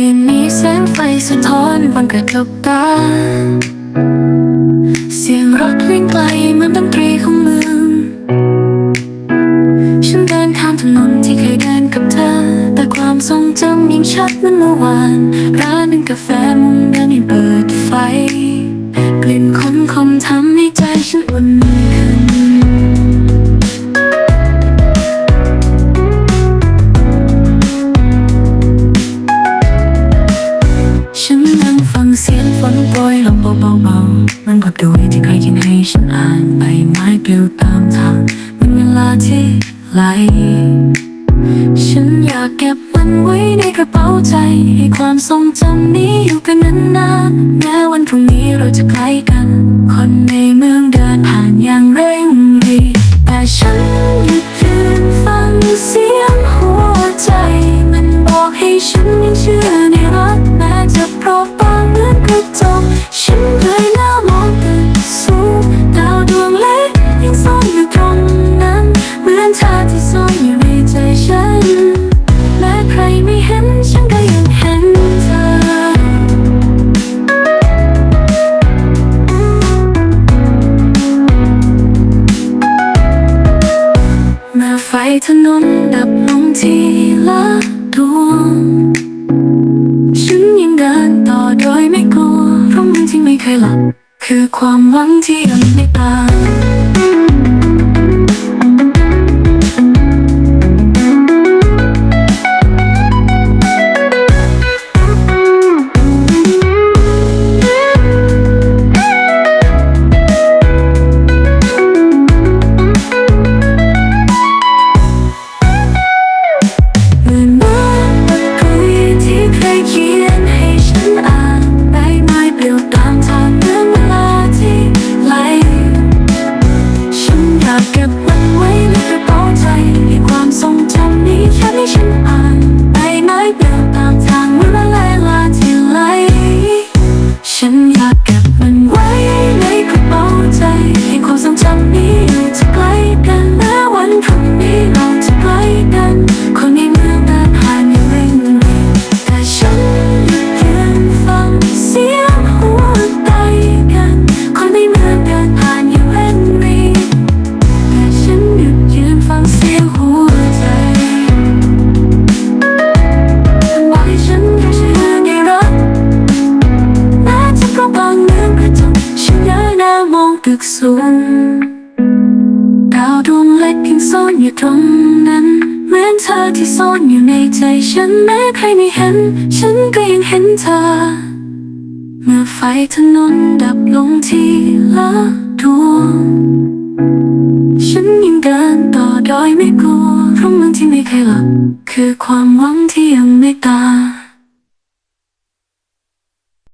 คืนนี้แสงไฟสะท้อนบังเกิดกับตา เสียงรถวิ่งไกลเหมือนดนตรีของเมือง ฉันเดินข้ามถนนที่เคยเดินกับเธอ แต่ความทรงจำยังชัดเหมือนเมื่อวาน ร้านนึงกาแฟมุมเดินให้เปิดไฟ กลิ่นคมคมทำให้ใจฉันอุ่น ไม้ปลิวตามทางเป็นเวลาที่ไหล ฉันอยากเก็บมันไว้ในกระเป๋าใจ ให้ความทรงจำนี้อยู่กันนานๆแม้วันพรุ่งนี้เราจะไกลกัน คนในเมือง ถนนดับลงทีละดวง ฉันยังเดินต่อโดยไม่กลัวเพราะมันที่ไม่เคยหลับ คือความหวังที่ยังไม่ตาย เล็กยังซ่อนอยู่ตรงนั้นเหมือนเธอที่ซ่อนอยู่ในใจฉันแม้ใครไม่เห็น ฉันก็ยังเห็นเธอ เมื่อไฟถนนดับลงทีละดวงฉันยังเดินต่อโดยไม่กลัวเพราะเมืองที่ไม่เคยหลับคือความหวังที่ยังไม่ตาย